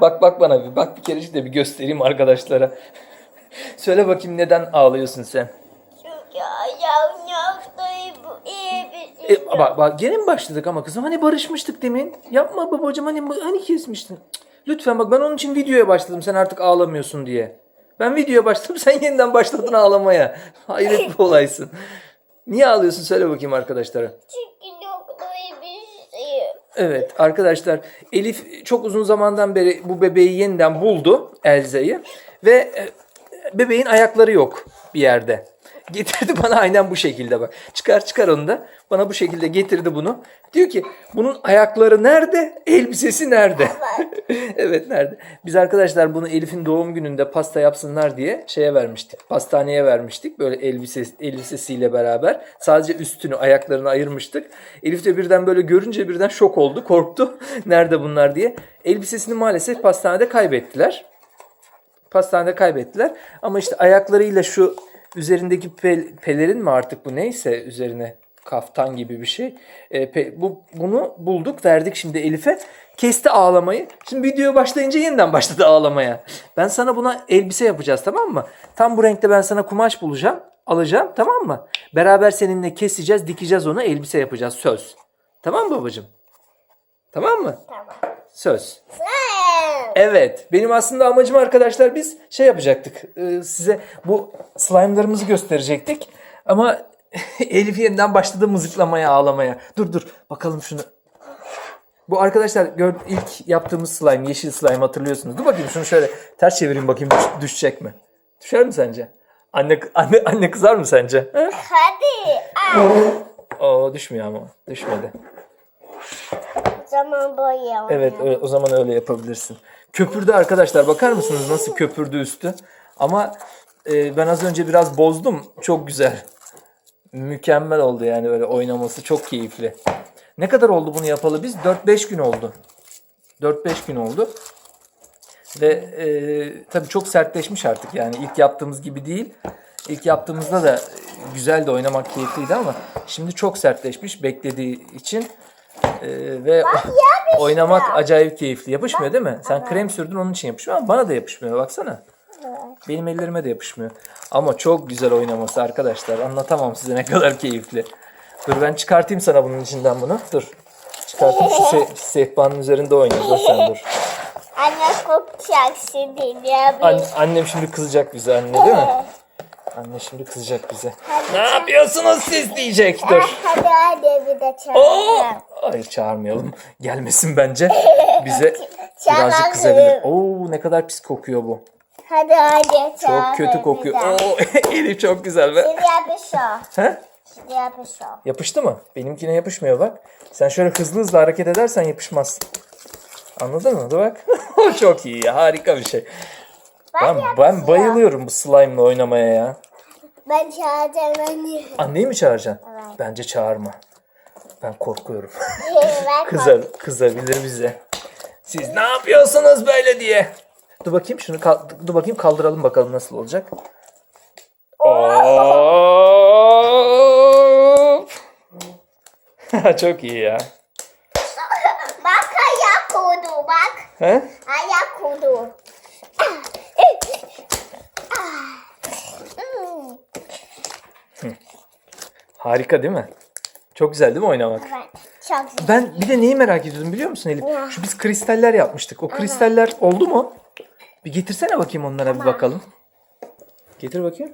Bak bak bana bir bak bir kerecik de bir göstereyim arkadaşlara. Söyle bakayım neden ağlıyorsun sen? Çünkü ayağım bir E, bak, bak gene mi başladık ama kızım hani barışmıştık demin. Yapma babacığım hani hani kesmiştin. Cık, Lütfen bak ben onun için videoya başladım sen artık ağlamıyorsun diye. Ben videoya başladım sen yeniden başladın ağlamaya. Hayret bir olaysın. Niye ağlıyorsun söyle bakayım arkadaşlara. Çünkü Evet arkadaşlar Elif çok uzun zamandan beri bu bebeği yeniden buldu Elza'yı ve e, bebeğin ayakları yok bir yerde. Getirdi bana aynen bu şekilde bak. Çıkar çıkar onu da. Bana bu şekilde getirdi bunu. Diyor ki bunun ayakları nerede? Elbisesi nerede? evet nerede? Biz arkadaşlar bunu Elif'in doğum gününde pasta yapsınlar diye şeye vermiştik. Pastaneye vermiştik. Böyle elbise, elbisesiyle beraber. Sadece üstünü ayaklarını ayırmıştık. Elif de birden böyle görünce birden şok oldu. Korktu. nerede bunlar diye. Elbisesini maalesef pastanede kaybettiler pastanede kaybettiler. Ama işte ayaklarıyla şu üzerindeki pel- pelerin mi artık bu neyse üzerine kaftan gibi bir şey. E, pe- bu bunu bulduk verdik şimdi Elif'e. Kesti ağlamayı. Şimdi videoya başlayınca yeniden başladı ağlamaya. Ben sana buna elbise yapacağız tamam mı? Tam bu renkte ben sana kumaş bulacağım. Alacağım tamam mı? Beraber seninle keseceğiz, dikeceğiz onu, elbise yapacağız. Söz. Tamam mı babacığım? Tamam mı? Tamam. Söz. Slime. Evet. Benim aslında amacım arkadaşlar biz şey yapacaktık. Ee, size bu slime'larımızı gösterecektik. Ama Elif yeniden başladı mızıklamaya, ağlamaya. Dur dur. Bakalım şunu. Bu arkadaşlar gör, ilk yaptığımız slime, yeşil slime hatırlıyorsunuz. Dur bakayım şunu şöyle ters çevireyim bakayım düş- düşecek mi? Düşer mi sence? Anne anne anne kızar mı sence? Hadi. Aa, düşmüyor ama. Düşmedi. Zaman boyayalım. Evet öyle- o zaman öyle yapabilirsin. Köpürdü arkadaşlar bakar mısınız nasıl köpürdü üstü. Ama e, ben az önce biraz bozdum. Çok güzel. Mükemmel oldu yani öyle oynaması çok keyifli. Ne kadar oldu bunu yapalı biz? 4-5 gün oldu. 4-5 gün oldu. Ve e, tabii çok sertleşmiş artık yani ilk yaptığımız gibi değil. İlk yaptığımızda da güzel de oynamak keyifliydi ama şimdi çok sertleşmiş beklediği için e, ve oynamak acayip keyifli. Yapışmıyor değil mi? Sen krem sürdün onun için yapışmıyor ama bana da yapışmıyor baksana. Benim ellerime de yapışmıyor. Ama çok güzel oynaması arkadaşlar. Anlatamam size ne kadar keyifli. Dur ben çıkartayım sana bunun içinden bunu. Dur. Çıkartayım şu se- sehpanın üzerinde oynuyor. Dur sen dur. Anne kokacaksın dinle. An- annem şimdi kızacak bize anne değil mi? Anne şimdi kızacak bize. Ne yapıyorsunuz siz diyecek. Dur. Hadi hadi bir de çağıralım. Hayır çağırmayalım. Gelmesin bence. Bize birazcık kızabilir. Oo ne kadar pis kokuyor bu. Hadi hadi Çok kötü kokuyor. Oo Elif çok güzel be. Şimdi yapışıyor. He? Şimdi yapışıyor. Yapıştı mı? Benimkine yapışmıyor bak. Sen şöyle hızlı hızlı hareket edersen yapışmaz. Anladın mı? Dur bak. O çok iyi. Harika bir şey. Ben, ben bayılıyorum bu slime'la oynamaya ya. Ben çağıracağım anne. Anneyi mi çağıracaksın? Evet. Bence çağırma. Ben korkuyorum. ben Kızar, kızabilir bize. Siz ne yapıyorsunuz böyle diye. Dur bakayım şunu dur bakayım kaldıralım bakalım nasıl olacak. Hop. Çok iyi ya. Bak ayak koydu bak. He? Ayak koydu. Harika değil mi? Çok güzel değil mi oynamak? Evet. Çok güzel. Ben bir de neyi merak ediyordum biliyor musun Elif? Şu biz kristaller yapmıştık. O kristaller oldu mu? Bir getirsene bakayım onlara bir bakalım. Getir bakayım.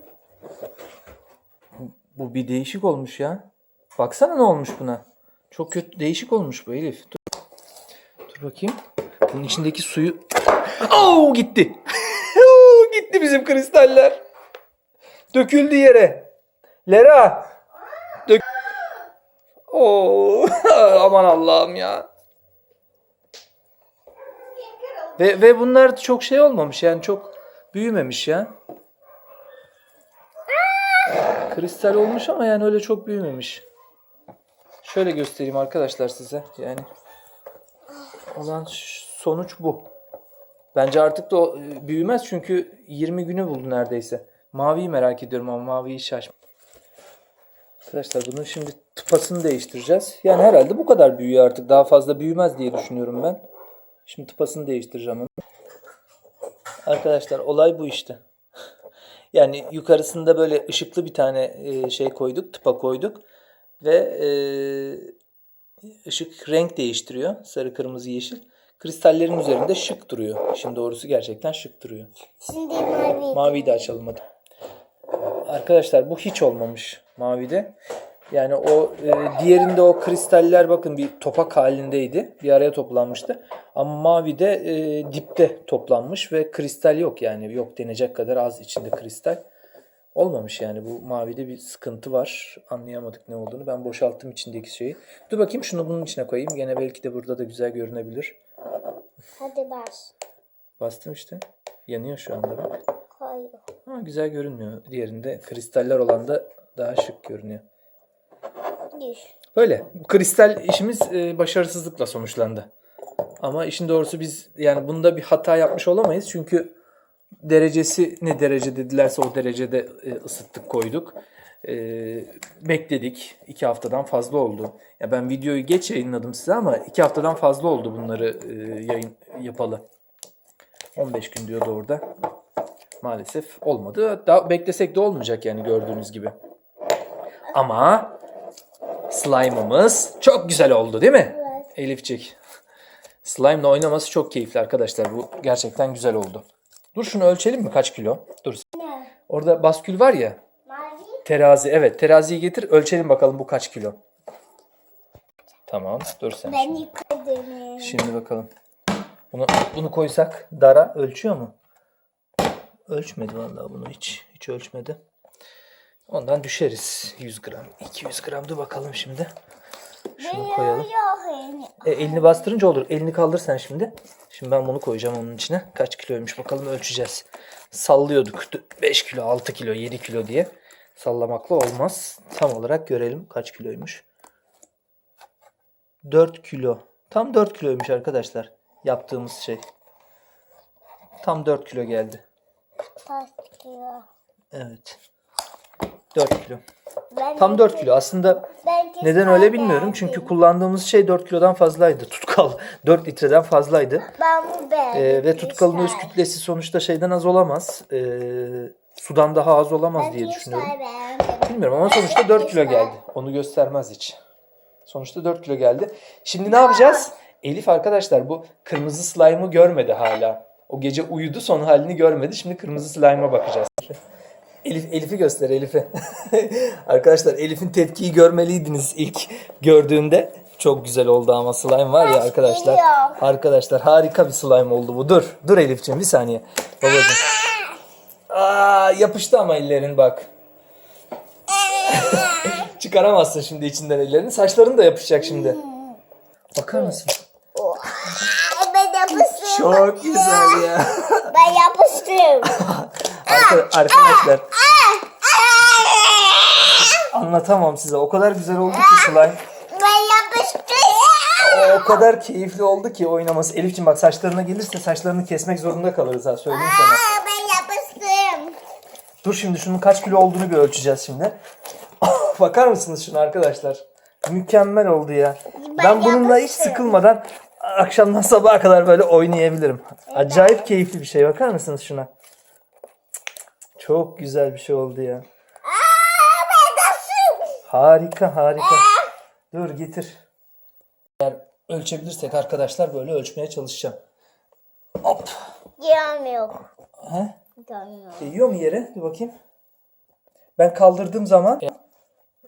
Bu bir değişik olmuş ya. Baksana ne olmuş buna. Çok kötü değişik olmuş bu Elif. Dur, Dur bakayım. Bunun içindeki suyu... Oo gitti. Gitti bizim kristaller. Döküldü yere. Lera. Oo, aman Allah'ım ya. Ve, ve bunlar çok şey olmamış yani çok büyümemiş ya. Kristal olmuş ama yani öyle çok büyümemiş. Şöyle göstereyim arkadaşlar size yani. Olan sonuç bu. Bence artık da e, büyümez çünkü 20 günü buldu neredeyse. Maviyi merak ediyorum ama maviyi şaş. Arkadaşlar bunun şimdi tıpasını değiştireceğiz. Yani herhalde bu kadar büyüyor artık. Daha fazla büyümez diye düşünüyorum ben. Şimdi tıpasını değiştireceğim. Arkadaşlar olay bu işte. Yani yukarısında böyle ışıklı bir tane e, şey koyduk, tıpa koyduk ve e, ışık renk değiştiriyor. Sarı, kırmızı, yeşil. Kristallerin üzerinde şık duruyor. Şimdi doğrusu gerçekten şık duruyor. Şimdi mavi. Maviyi de açalım hadi. Arkadaşlar bu hiç olmamış mavide. Yani o e, diğerinde o kristaller bakın bir topak halindeydi. Bir araya toplanmıştı. Ama mavide e, dipte toplanmış ve kristal yok yani. Yok denecek kadar az içinde kristal. Olmamış yani bu mavide bir sıkıntı var. Anlayamadık ne olduğunu. Ben boşalttım içindeki şeyi. Dur bakayım şunu bunun içine koyayım. Gene belki de burada da güzel görünebilir. Hadi bas. Bastım işte. Yanıyor şu anda bak. Koy. Ama güzel görünmüyor. Diğerinde kristaller olan da daha şık görünüyor. Böyle. Kristal işimiz e, başarısızlıkla sonuçlandı. Ama işin doğrusu biz yani bunda bir hata yapmış olamayız. Çünkü derecesi ne derece dedilerse o derecede e, ısıttık koyduk. E, bekledik. iki haftadan fazla oldu. Ya ben videoyu geç yayınladım size ama iki haftadan fazla oldu bunları e, yayın yapalı. 15 gün diyordu orada. Maalesef olmadı. Daha beklesek de olmayacak yani gördüğünüz gibi. Ama slime'ımız çok güzel oldu değil mi? Evet. Elifçik. Slime'la oynaması çok keyifli arkadaşlar. Bu gerçekten güzel oldu. Dur şunu ölçelim mi kaç kilo? Dur. Ne? Orada baskül var ya. Mavi. Terazi. Evet teraziyi getir ölçelim bakalım bu kaç kilo. Tamam dur sen. Ben şimdi. yıkadım. Şimdi bakalım. Bunu bunu koysak dara ölçüyor mu? Ölçmedi vallahi bunu hiç. Hiç ölçmedi. Ondan düşeriz. 100 gram, 200 gram. Dur bakalım şimdi. Şunu koyalım. E, elini bastırınca olur. Elini kaldır sen şimdi. Şimdi ben bunu koyacağım onun içine. Kaç kiloymuş bakalım ölçeceğiz. Sallıyorduk. 5 kilo, 6 kilo, 7 kilo diye. Sallamakla olmaz. Tam olarak görelim kaç kiloymuş. 4 kilo. Tam 4 kiloymuş arkadaşlar. Yaptığımız şey. Tam 4 kilo geldi. Taşıyor. Evet. 4 kilo. Ben Tam 4 kilo. Aslında Ben neden öyle bilmiyorum. Çünkü kullandığımız şey 4 kilodan fazlaydı. Tutkal 4 litreden fazlaydı. Ben bu beğendim. Ee, ve tutkalın öz kütlesi sonuçta şeyden az olamaz. Ee, sudan daha az olamaz diye düşünüyorum. Bilmiyorum ama sonuçta 4 kilo geldi. Onu göstermez hiç. Sonuçta 4 kilo geldi. Şimdi ne yapacağız? Elif arkadaşlar bu kırmızı slime'ı görmedi hala. O gece uyudu son halini görmedi. Şimdi kırmızı slime'a bakacağız. Elif Elif'i göster Elif'i. arkadaşlar Elif'in tepkiyi görmeliydiniz ilk gördüğünde. Çok güzel oldu ama slime var ya arkadaşlar. geliyor. Arkadaşlar harika bir slime oldu bu. Dur. Dur Elif'ciğim bir saniye. Babacığım. Aa, yapıştı ama ellerin bak. Çıkaramazsın şimdi içinden ellerini. Saçların da yapışacak şimdi. Bakar mısın? Ben yapıştım. Çok güzel ya. Ben yapıştım. Arka- arkadaşlar anlatamam size. O kadar güzel oldu ki slime. Ben yapıştım. O kadar keyifli oldu ki oynaması. Elif'ciğim bak saçlarına gelirse saçlarını kesmek zorunda kalırız ha söyleyeyim sana. Dur şimdi şunun kaç kilo olduğunu bir ölçeceğiz şimdi. Bakar mısınız şuna arkadaşlar? Mükemmel oldu ya. Ben, bununla hiç sıkılmadan akşamdan sabaha kadar böyle oynayabilirim. Acayip keyifli bir şey. Bakar mısınız şuna? Çok güzel bir şey oldu ya. Harika harika. Dur getir. Eğer ölçebilirsek arkadaşlar böyle ölçmeye çalışacağım. Hop. Gelmiyor. He? Gelmiyor. Değiyor mu yere? Bir bakayım. Ben kaldırdığım zaman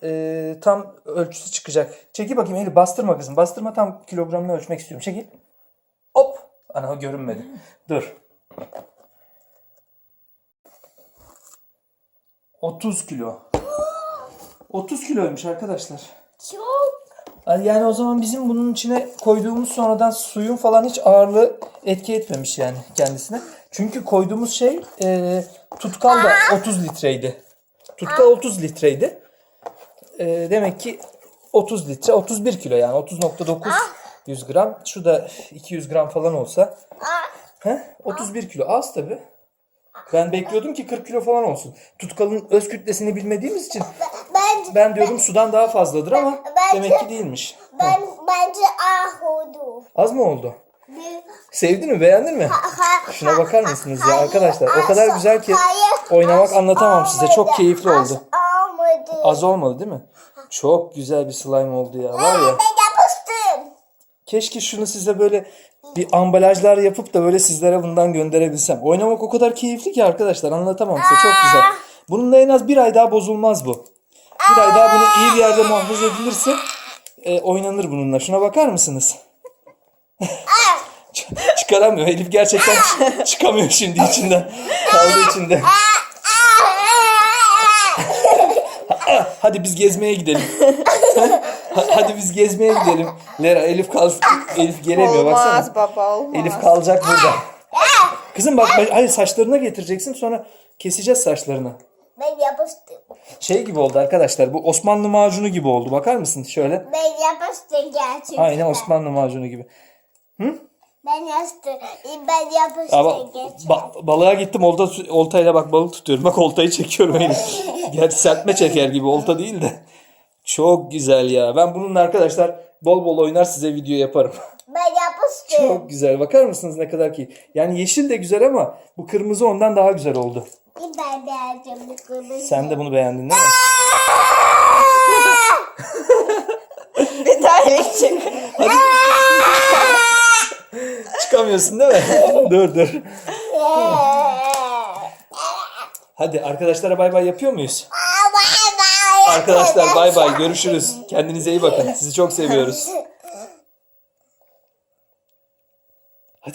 e, tam ölçüsü çıkacak. Çekil bakayım Eli bastırma kızım. Bastırma tam kilogramını ölçmek istiyorum. Çekil. Hop. Ana görünmedi. Dur. 30 kilo. 30 kiloymuş arkadaşlar. Çok. Yani o zaman bizim bunun içine koyduğumuz sonradan suyun falan hiç ağırlığı etki etmemiş yani kendisine. Çünkü koyduğumuz şey e, tutkal da 30 litreydi. Tutkal 30 litreydi. E, demek ki 30 litre 31 kilo yani 30.9 100 gram. Şu da 200 gram falan olsa. Aa, He? 31 kilo az tabi. Ben bekliyordum ki 40 kilo falan olsun. Tutkalın öz kütlesini bilmediğimiz için ben, ben diyordum sudan daha fazladır ama Ben- demek ki değilmiş. ben, bence ah oldu. Az mı oldu? Sevdin mi? Beğendin mi? Ha- Şuna bakar mısınız ya hayır, arkadaşlar? O kadar az- güzel ki hayır, oynamak az anlatamam size. Çok olmadı, keyifli az oldu. olmadı. Az olmadı değil mi? Çok güzel bir slime oldu ya. Var ya. Keşke şunu size böyle bir ambalajlar yapıp da böyle sizlere bundan gönderebilsem. Oynamak o kadar keyifli ki arkadaşlar anlatamam size çok güzel. Bununla en az bir ay daha bozulmaz bu. Bir ay daha bunu iyi bir yerde muhafaza edilirse e, oynanır bununla. Şuna bakar mısınız? Çıkaramıyor. Elif gerçekten çıkamıyor şimdi içinden. Kaldı içinde. Hadi biz gezmeye gidelim. Ha- Hadi biz gezmeye gidelim. Lera Elif kal Elif gelemiyor baksana. Olmaz baba olmaz. Elif kalacak burada. Kızım bak bak- hayır saçlarına getireceksin sonra keseceğiz saçlarını. Ben yapıştım. Şey gibi oldu arkadaşlar bu Osmanlı macunu gibi oldu bakar mısın şöyle. Ben yapıştım gerçekten. Aynen Osmanlı macunu gibi. Ben yapıştım. Ben yapıştım Ama gerçekten. ba- balığa gittim olta, oltayla bak balık tutuyorum. Bak oltayı çekiyorum Elif. Gerçi serpme çeker gibi olta değil de. Çok güzel ya. Ben bununla arkadaşlar bol bol oynar size video yaparım. Ben yapıştım. Çok güzel. Bakar mısınız ne kadar ki? Yani yeşil de güzel ama bu kırmızı ondan daha güzel oldu. Ben beğendim bu kırmızı. Sen de bunu beğendin değil mi? Bir daha Elif çık. Çıkamıyorsun değil mi? dur dur. Hadi arkadaşlara bay bay yapıyor muyuz? Arkadaşlar bay bay görüşürüz. Kendinize iyi bakın. Sizi çok seviyoruz.